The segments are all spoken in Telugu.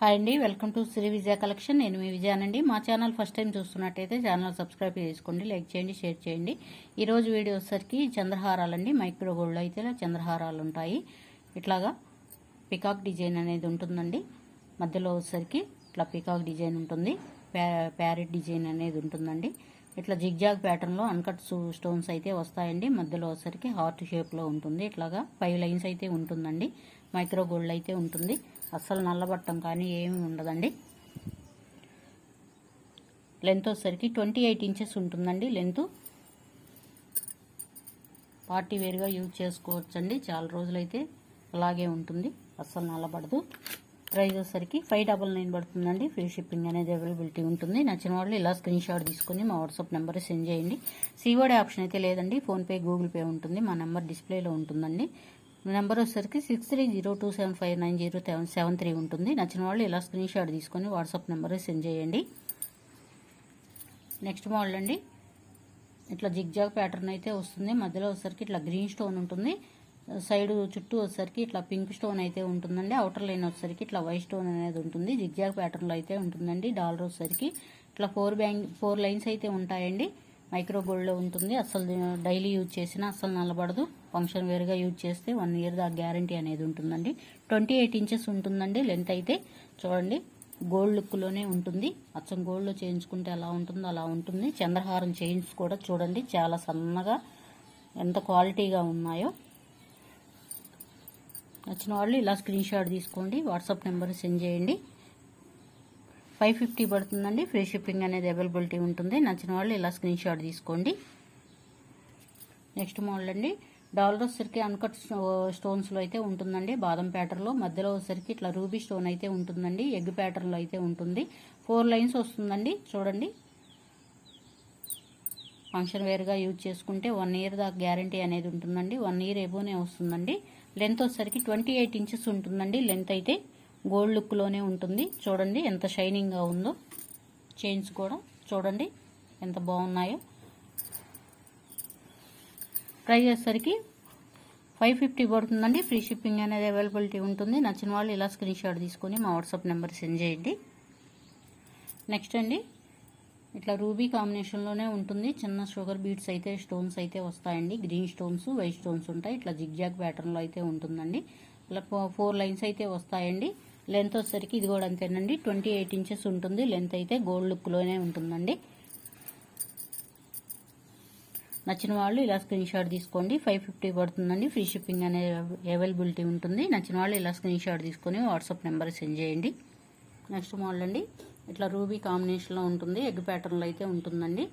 హాయ్ అండి welcome to Shri Vijaya collection. నేను మీ విజయానండి మా ఛానల్ ఫస్ట్ టైం చూస్తున్నట్టయితే ఛానల్ సబ్స్క్రైబ్ చేసుకోండి లైక్ చేయండి షేర్ చేయండి. ఈరోజు వీడియో వచ్చేసరికి చంద్రహారాలండి. మైక్రో గోల్డ్ అయితే చంద్రహారాలు ఉంటాయి. ఇట్లాగా పికాక్ డిజైన్ అనేది ఉంటుందండి. మధ్యలో వచ్చేసరికి ఇట్లా పికాక్ డిజైన్ ఉంటుంది. ప్యా- ప్యారెట్ డిజైన్ అనేది ఉంటుందండి. ఇట్లా జిగ్జాగ్ ప్యాటర్న్లో అన్కట్ స్టోన్స్ అయితే వస్తాయండి. మధ్యలో వచ్చేసరికి హార్ట్ షేప్లో ఉంటుంది. ఇట్లాగా ఫైవ్ లైన్స్ అయితే ఉంటుందండి. మైక్రో గోల్డ్ అయితే ఉంటుంది. అస్సలు నల్లబట్టం కానీ ఏమీ ఉండదండి. లెంత్ వచ్చేసరికి ట్వంటీ ఎయిట్ ఇంచెస్ ఉంటుందండి లెంత్. పార్టీ వేరుగా యూజ్ చేసుకోవచ్చండి. చాలా రోజులైతే అలాగే ఉంటుంది. అస్సలు నల్లబడదు. ప్రైస్ వచ్చేసరికి ఫైవ్ డబల్ నైన్ పడుతుందండి. ఫ్రీ షిప్పింగ్ అనేది అవైలబిలిటీ ఉంటుంది. నచ్చిన వాళ్ళు ఇలా స్క్రీన్ షాట్ తీసుకుని మా వాట్సాప్ నెంబర్ సెండ్ చేయండి. సీఓడి ఆప్షన్ అయితే లేదండి. ఫోన్పే గూగుల్ పే ఉంటుంది. మా నెంబర్ డిస్ప్లేలో ఉంటుందండి. నెంబర్ వచ్చేసరికి six three zero two seven five nine zero seven three ఉంటుంది. నచ్చిన వాళ్ళు ఇలా స్క్రీన్ షాట్ తీసుకొని వాట్సాప్ నెంబర్ సెండ్ చేయండి. నెక్స్ట్ మోడల్ అండి. ఇట్లా జిగ్జాగ్ ప్యాటర్న్ అయితే వస్తుంది. మధ్యలో వచ్చేసరికి ఇట్లా గ్రీన్ స్టోన్ ఉంటుంది. సైడ్ చుట్టూ వచ్చేసరికి ఇట్లా పింక్ స్టోన్ అయితే ఉంటుందండి. అవుటర్ లైన్ వచ్చేసరికి ఇట్లా వైట్ స్టోన్ అనేది ఉంటుంది. జిగ్జాగ్ ప్యాటర్న్లో అయితే ఉంటుందండి. డాలర్ వచ్చేసరికి ఇట్లా ఫోర్ బ్యాంగ్ ఫోర్ లైన్స్ అయితే ఉంటాయండి. మైక్రో గోల్డ్లో ఉంటుంది. అసలు డైలీ యూజ్ చేసినా అసలు నల్లబడదు. ఫంక్షన్ వేర్గా యూజ్ చేస్తే వన్ ఇయర్ దా గ్యారంటీ అనేది ఉంటుందండి. ట్వంటీ ఎయిట్ ఇంచెస్ ఉంటుందండి లెంత్ అయితే. చూడండి గోల్డ్ లుక్లోనే ఉంటుంది. అచ్చం గోల్డ్లో చేయించుకుంటే ఎలా ఉంటుందో అలా ఉంటుంది. చంద్రహారం చైన్స్ కూడా చూడండి చాలా సన్నగా ఎంత క్వాలిటీగా ఉన్నాయో. నచ్చిన వాళ్ళు ఇలా స్క్రీన్ షాట్ తీసుకోండి వాట్సాప్ నెంబర్ సెండ్ చేయండి. ఫైవ్ ఫిఫ్టీ పడుతుందండి. ఫ్రీ షిప్పింగ్ అనేది అవైలబిలిటీ ఉంటుంది. నచ్చిన వాళ్ళు ఇలా స్క్రీన్ షాట్ తీసుకోండి. నెక్స్ట్ మోడల్ అండి. డాలర్ వచ్చేసరికి అన్కట్ స్టోన్స్లో అయితే ఉంటుందండి. బాదం ప్యాటర్న్లో. మధ్యలో వచ్చేసరికి ఇట్లా రూబీ స్టోన్ అయితే ఉంటుందండి. ఎగ్ ప్యాటర్న్లో అయితే ఉంటుంది. ఫోర్ లైన్స్ వస్తుందండి. చూడండి. ఫంక్షన్ వేర్గా యూజ్ చేసుకుంటే వన్ ఇయర్ దాకా గ్యారంటీ అనేది ఉంటుందండి. వన్ ఇయర్ ఎబోనే వస్తుందండి. లెంత్ వచ్చేసరికి ట్వంటీ ఎయిట్ ఇంచెస్ ఉంటుందండి. లెంత్ అయితే గోల్డ్ లుక్లోనే ఉంటుంది. చూడండి ఎంత షైనింగ్గా ఉందో. చైన్స్ కూడా చూడండి ఎంత బాగున్నాయో. ప్రైస్ వచ్చేసరికి ఫైవ్ ఫిఫ్టీ పడుతుందండి. ఫ్రీ షిప్పింగ్ అనేది అవైలబిలిటీ ఉంటుంది. నచ్చిన వాళ్ళు ఇలా స్క్రీన్ షాట్ తీసుకొని మా వాట్సాప్ నెంబర్ సెండ్ చేయండి. నెక్స్ట్ అండి. ఇట్లా రూబీ కాంబినేషన్లోనే ఉంటుంది. చిన్న షుగర్ బీట్స్ అయితే స్టోన్స్ అయితే వస్తాయండి. గ్రీన్ స్టోన్స్ వైట్ స్టోన్స్ ఉంటాయి. ఇట్లా జిగ్జాగ్ ప్యాటర్న్లో అయితే ఉంటుందండి. ఇలా ఫోర్ లైన్స్ అయితే వస్తాయండి. లెంత్ వచ్చేసరికి ఇది కూడా అంతేనండి. ట్వంటీ ఎయిట్ ఇంచెస్ ఉంటుంది. లెంత్ అయితే గోల్డ్ లుక్లోనే ఉంటుందండి. నచ్చిన వాళ్ళు ఇలా స్క్రీన్ షాట్ తీసుకోండి. ఫైవ్ ఫిఫ్టీ పడుతుందండి. ఫ్రీ షిప్పింగ్ అనే అవైలబిలిటీ ఉంటుంది. నచ్చిన వాళ్ళు ఇలా స్క్రీన్ షాట్ తీసుకొని వాట్సాప్ నెంబర్ సెండ్ చేయండి. నెక్స్ట్ మోడల్ అండి. ఇట్లా రూబీ కాంబినేషన్లో ఉంటుంది. ఎగ్ ప్యాటర్న్లో అయితే ఉంటుందండి.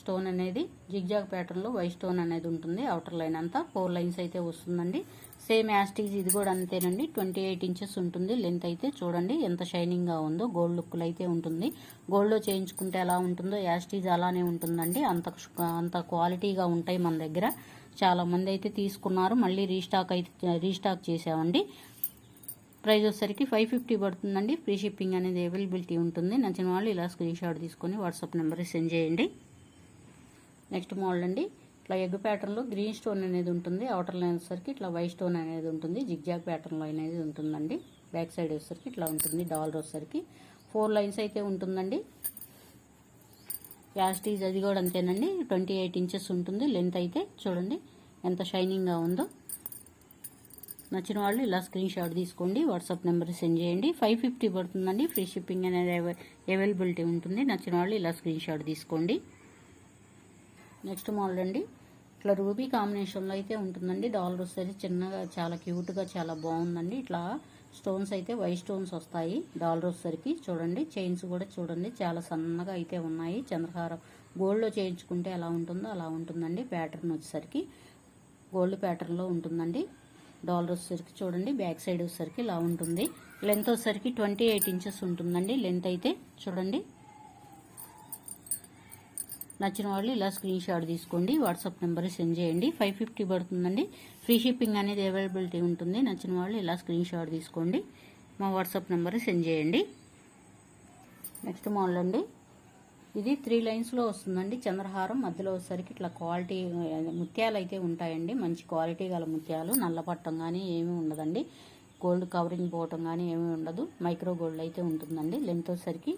స్టోన్ అనేది జిగ్జాగ్ ప్యాటర్న్లో వై స్టోన్ అనేది ఉంటుంది. అవుటర్ లైన్ అంతా ఫోర్ లైన్స్ అయితే వస్తుందండి. సేమ్ యాస్టీజ్ ఇది కూడా అంతేనండి. ట్వంటీ ఎయిట్ ఇంచెస్ ఉంటుంది. లెంత్ అయితే చూడండి ఎంత షైనింగ్గా ఉందో గోల్డ్ లుక్లో అయితే ఉంటుంది. గోల్డ్లో చేయించుకుంటే ఎలా ఉంటుందో యాస్టీజ్ అలానే ఉంటుందండి. అంత అంత క్వాలిటీగా ఉంటాయి మన దగ్గర. చాలా మంది అయితే తీసుకున్నారు. మళ్ళీ రీస్టాక్ అయితే రీస్టాక్ చేసామండి. ప్రైస్ వచ్చేసరికి ఫైవ్ ఫిఫ్టీ పడుతుందండి. ఫ్రీ షిప్పింగ్ అనేది అవైలబిలిటీ ఉంటుంది. నచ్చిన వాళ్ళు ఇలా స్క్రీన్ షాట్ తీసుకొని వాట్సాప్ నెంబర్ సెండ్ చేయండి. నెక్స్ట్ మోడల్ అండి. ఇట్లా ఎగ్ ప్యాటర్న్లో గ్రీన్ స్టోన్ అనేది ఉంటుంది. అవుటర్ లైన్ వచ్చేసరికి ఇట్లా వైట్ స్టోన్ అనేది ఉంటుంది. జిగ్జాగ్ ప్యాటర్న్లో అనేది ఉంటుందండి. బ్యాక్ సైడ్ వచ్చేసరికి ఇట్లా ఉంటుంది. డాలర్ వచ్చేసరికి ఫోర్ లైన్స్ అయితే ఉంటుందండి. యాస్టీజ్ అది కూడా అంతేనండి. ట్వంటీ ఎయిట్ ఇంచెస్ ఉంటుంది. లెంత్ అయితే చూడండి ఎంత షైనింగ్గా ఉందో. నచ్చిన వాళ్ళు ఇలా స్క్రీన్ షాట్ తీసుకోండి. వాట్సాప్ నెంబర్ సెండ్ చేయండి. ఫైవ్ ఫిఫ్టీ పడుతుందండి. ఫ్రీ షిప్పింగ్ అనేది అవైలబిలిటీ ఉంటుంది. నచ్చిన వాళ్ళు ఇలా స్క్రీన్ షాట్ తీసుకోండి. నెక్స్ట్ మోడల్ అండి. ఇట్లా రూబీ కాంబినేషన్లో అయితే ఉంటుందండి. డాలర్ వస్తుంది. చిన్నగా చాలా క్యూట్గా చాలా బాగుందండి. ఇట్లా స్టోన్స్ అయితే వైట్ స్టోన్స్ వస్తాయి డాలర్ వచ్చేసరికి చూడండి చైన్స్ కూడా చూడండి. చాలా సన్నగా అయితే ఉన్నాయి. చంద్రహారం గోల్డ్లో చేయించుకుంటే ఎలా ఉంటుందో అలా ఉంటుందండి. ప్యాటర్న్ వచ్చేసరికి గోల్డ్ ప్యాటర్న్లో ఉంటుందండి. డాలర్ వచ్చేసరికి చూడండి బ్యాక్ సైడ్ వచ్చేసరికి ఇలా ఉంటుంది. లెంత్ వచ్చేసరికి ట్వంటీ ఎయిట్ ఇంచెస్ ఉంటుందండి. లెంత్ అయితే చూడండి నచ్చిన వాళ్ళు ఇలా స్క్రీన్ షాట్ తీసుకోండి వాట్సాప్ నెంబర్ సెండ్ చేయండి. ఫైవ్ ఫిఫ్టీ పడుతుందండి. ఫ్రీ షిప్పింగ్ అనేది అవైలబిలిటీ ఉంటుంది. నచ్చిన వాళ్ళు ఇలా స్క్రీన్ షాట్ తీసుకోండి. మా వాట్సాప్ నెంబర్ సెండ్ చేయండి. నెక్స్ట్ మోడల్ అండి. ఇది త్రీ లైన్స్లో వస్తుందండి. చంద్రహారం మధ్యలో వచ్చేసరికి ఇట్లా క్వాలిటీ ముత్యాలు అయితే ఉంటాయండి. మంచి క్వాలిటీ గల ముత్యాలు. నల్ల పట్టం కానీ ఏమీ ఉండదండి. గోల్డ్ కవరింగ్ పోవటం కానీ ఏమీ ఉండదు. మైక్రో గోల్డ్ అయితే ఉంటుందండి. లెంత్ వచ్చేసరికి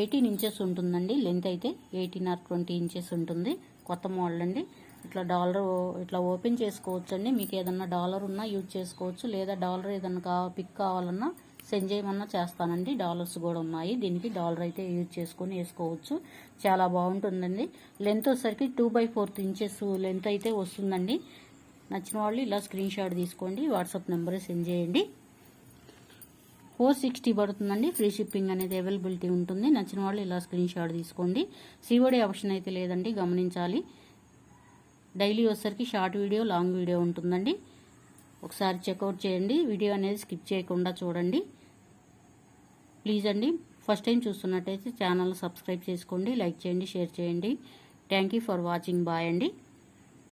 ఎయిటీన్ ఇంచెస్ ఉంటుందండి. లెంత్ అయితే ఎయిటీన్ ఆర్ ట్వంటీ ఇంచెస్ ఉంటుంది. కొత్త మోడల్ అండి. ఇట్లా డాలర్ ఇట్లా ఓపెన్ చేసుకోవచ్చు అండి మీకు ఏదన్నా డాలర్ ఉన్నా యూజ్ చేసుకోవచ్చు. లేదా డాలర్ ఏదన్నా కా పిక్ కావాలన్నా సెండ్ చేయమన్నా చేస్తానండి. డాలర్స్ కూడా ఉన్నాయి. దీనికి డాలర్ అయితే యూజ్ చేసుకొని వేసుకోవచ్చు. చాలా బాగుంటుందండి. లెంత్ వచ్చేసరికి two by fourth inches length అయితే వస్తుందండి. నచ్చిన వాళ్ళు ఇలా స్క్రీన్ షాట్ తీసుకోండి. వాట్సాప్ నెంబర్ సెండ్ చేయండి. ఫోర్ సిక్స్టీ పడుతుందండి. ఫ్రీ షిప్పింగ్ అనేది అవైలబిలిటీ ఉంటుంది. నచ్చిన వాళ్ళు ఇలా స్క్రీన్ షాట్ తీసుకోండి. సిఓడి ఆప్షన్ అయితే లేదండి. గమనించాలి. డైలీ వచ్చేసరికి షార్ట్ వీడియో లాంగ్ వీడియో ఉంటుందండి. ఒకసారి చెక్అవుట్ చేయండి. వీడియో అనేది స్కిప్ చేయకుండా చూడండి. ప్లీజ్ అండి ఫస్ట్ టైం చూస్తున్నట్టయితే ఛానల్ సబ్స్క్రైబ్ చేసుకోండి లైక్ చేయండి షేర్ చేయండి. Thank you for watching. Bye అండి.